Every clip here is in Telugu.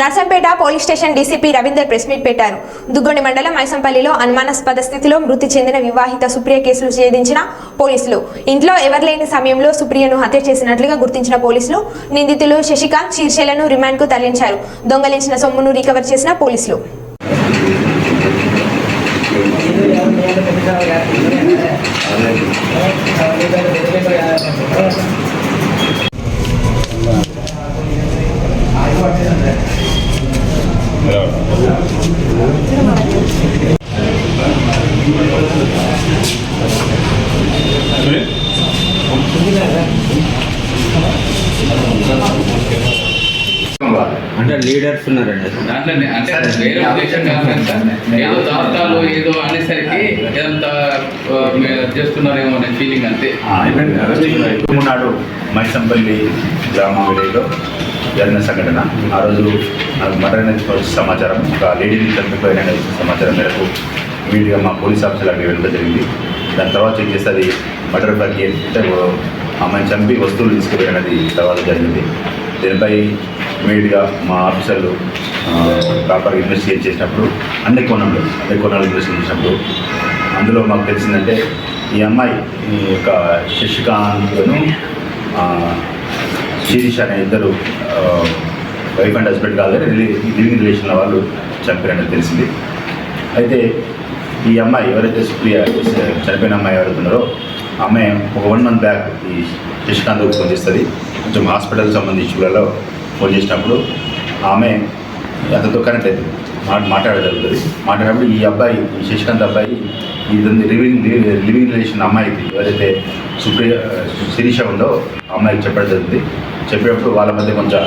Narsampet police station DCP Ravinder press meet పెట్టారు. దుగ్గొండి మండలం మైసంపల్లిలో అనుమానాస్పద స్థితిలో మృతి చెందిన వివాహిత సుప్రియ కేసులు ఛేదించిన పోలీసులు. ఇంట్లో ఎవరు లేని సమయంలో సుప్రియను హత్య చేసినట్లుగా గుర్తించిన పోలీసులు నిందితులు శశికాంత్ శీర్షలను రిమాండ్కు తరలించారు. దొంగలించిన సొమ్మును రికవర్ చేసిన పోలీసులు. అంటే లీడర్స్ ఉన్నారండి. దాంట్లోనే అంటే వేరే ఉద్దేశం కాదు ఏదో దాస్తాలు ఏదో అనేసరికి మీరు చేస్తున్నారేమో అనే ఫీలింగ్ అంతే. నాడు మైసంపల్లి గ్రామం విలేజ్లో జరిగిన సంఘటన. ఆ రోజు నాకు మరణం సమాచారం ఒక లేడీని చనిపోయిన సమాచారం మేరకు ఇమీడియట్గా మా పోలీస్ ఆఫీసర్ అక్కడ వెళ్ళడం జరిగింది దాని తర్వాత చెక్ చేస్తే అది మర్డర్ బగ్గి అంటే అమ్మాయిని చంపి వస్తువులు తీసుకుపోయినది తర్వాత జరిగింది. దీనిపై ఇమీడియట్గా మా ఆఫీసర్లు ప్రాపర్గా ఇన్వెస్టిగేట్ చేసినప్పుడు అన్ని కోణంలో అన్ని కోణాలు ఇన్వెస్టిగేట్ చేసినప్పుడు అందులో మాకు తెలిసిందంటే ఈ అమ్మాయి ఈ యొక్క శశికాంత్ను శిరీష్ అనే ఇద్దరు వైఫ్ అండ్ హస్బెండ్ కాదు లివింగ్ రిలేషన్ల వాళ్ళు చనిపోయినట్టు తెలిసింది. అయితే ఈ అమ్మాయి ఎవరైతే సుప్రియ చనిపోయిన అమ్మాయి ఎవరైతున్నారో ఆ అమ్మాయి ఒక వన్ మంత్ బ్యాక్ ఈ శశికాంత్ ఫోన్ చేస్తుంది. కొంచెం హాస్పిటల్ సంబంధించిన ఫోన్ చేసినప్పుడు ఆమె అతనితో కనెక్ట్ అవుతుంది మాట మాట్లాడగలుగుతుంది జరుగుతుంది. మాట్లాడినప్పుడు ఈ అబ్బాయి ఈ శశికాంత్ అబ్బాయి ఇది లివింగ్ లివింగ్ రిలేషన్ అమ్మాయికి ఎవరైతే సుప్రియ శిరీష ఉందో ఆ అమ్మాయికి చెప్పడం జరుగుతుంది. చెప్పినప్పుడు వాళ్ళ మధ్య కొంచెం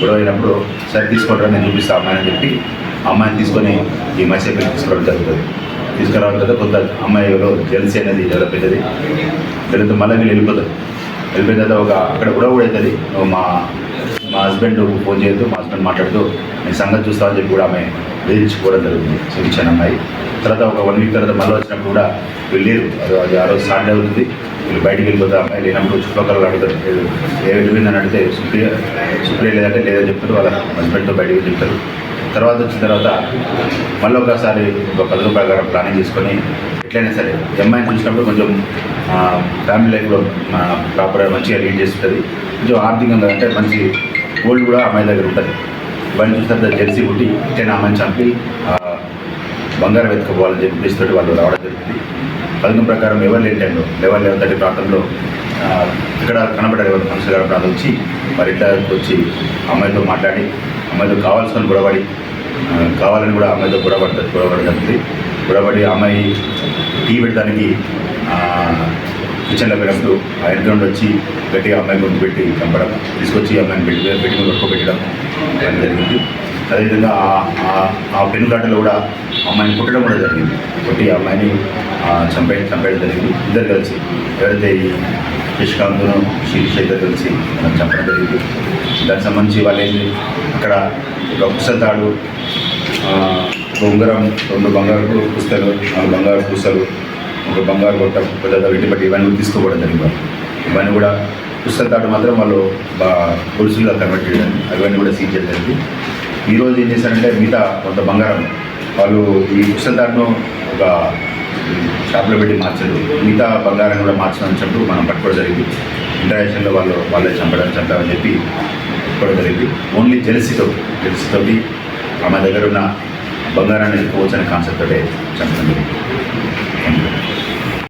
గొడవ అయినప్పుడు సరే తీసుకోవడం నేను చూపిస్తాను అమ్మాయిని చెప్పి అమ్మాయిని తీసుకొని ఈ మైసేపల్లి తీసుకోవడం జరుగుతుంది. తీసుకురావడం కదా కొంత అమ్మాయి ఎవరో జెల్సీ అనేది చాలా పెద్దది తర్వాత మళ్ళీ వీళ్ళు వెళ్ళిపోతారు. వెళ్ళిపోయిన తర్వాత ఒక అక్కడ గొడవ కూడా అవుతుంది. మా మా హస్బెండ్ ఫోన్ చేయొద్దు మా హస్బెండ్ మాట్లాడుతూ నేను సంగతి చూస్తామని చెప్పి కూడా ఆమె బెదిరించుకోవడం జరుగుతుంది. చూపించాను అమ్మాయి. తర్వాత ఒక వన్ వీక్ తర్వాత మళ్ళీ వచ్చినప్పుడు కూడా వీళ్ళు అది అది ఆ రోజు సాటర్డే అవుతుంది. వీళ్ళు బయటికి వెళ్ళిపోతే అమ్మాయి లేనప్పుడు చుట్టుపక్కల అడుగుతారు "ఏ- ఏ వెళ్ళిపోయిందని అడిగితే సుప్రియ సుప్రియ లేదంటే లేదని చెప్తారు. వాళ్ళ హస్బెండ్తో బయటికి వెళ్ళి చెప్తారు. తర్వాత వచ్చిన తర్వాత మళ్ళీ ఒకసారి ఒక పది రూపాయల ప్లానింగ్ చేసుకొని ఎట్లయినా సరే ఈ అమ్మాయిని చూసినప్పుడు కొంచెం ఫ్యామిలీ లైఫ్లో ప్రాపర్గా మంచిగా లీడ్ చేస్తుంటుంది. కొంచెం ఆర్థికంగా అంటే మంచి గోల్డ్ కూడా అమ్మాయి దగ్గర ఉంటుంది. బండి చూసిన తర్వాత జెర్సీ పుట్టి ఇట్లైనా అమ్మాయిని చంపి బంగారం వెతుకోవాలని చెప్పి పిలుస్తున్నట్టు వాళ్ళు రావడం జరిగింది. పథకం ప్రకారం ఎవరు లేటండు టైంలో లెవెన్ లెవెన్ థర్టీ ప్రాంతంలో ఇక్కడ కనబడారు ఎవరు మనుషులు గారి ప్రాంతం వచ్చి వారి ఇంట్లోకి వచ్చి అమ్మాయితో మాట్లాడి అమ్మాయితో కావాల్సిన గొడవడి కావాలని కూడా అమ్మాయితో గొడవపడుతుంది గొడవడం జరుగుతుంది గొడవడి అమ్మాయి టీ పెట్టడానికి కిచెన్లో పెట్టినప్పుడు ఆ ఇంట్లో వచ్చి గట్టిగా అమ్మాయి గుండు పెట్టి చంపడం తీసుకొచ్చి అమ్మాయిని పెట్టి పెట్టి పెట్టడం జరిగింది. అదేవిధంగా ఆ- ఆ- ఆ పెనుగాటలో కూడా అమ్మాయిని కుట్టడం కూడా జరిగింది. కొట్టి అమ్మాయిని చంపే చంపేయడం జరిగింది. ఇద్దరు కలిసి ఎవరైతే ఈ శశికాంత్ను శీర్ష ఇద్దరు కలిసి చంపడం జరిగింది. దానికి సంబంధించి వాళ్ళు ఏంటి అక్కడ ఒక పుస్తకాడు ఉంగరం రెండు బంగారు పుస్తలు నాలుగు బంగారు పూసలు ఒక బంగారు గొట్ట పెద్ద వెండి బట్టి ఇవన్నీ తీసుకోవడం జరిగింది ఇవన్నీ కూడా పుస్తకాడు మాత్రం వాళ్ళు బా గొలుసులుగా కన్వర్ట్ చేయడం అవన్నీ కూడా సీజ్ చేయడం జరిగింది. ఈరోజు ఏం చేశారంటే మిగతా కొంత బంగారం వాళ్ళు ఈ పుస్తకాడును ఒక షాప్లో పెట్టి మార్చారు. మిగతా బంగారం కూడా మార్చడం చెప్పి మనం పట్టుకోవడం జరిగింది. ఇంటర్నేషనల్లో వాళ్ళు వాళ్ళే చంపడం చంపామని చెప్పి పట్టుకోవడం జరిగింది. ఓన్లీ జెలసీతో జెలసీతోటి ఆమె దగ్గర ఉన్న బంగారాన్ని ఎత్తుకోవచ్చు అనే కాన్సెప్ట్ తోటే చంపడం జరిగింది.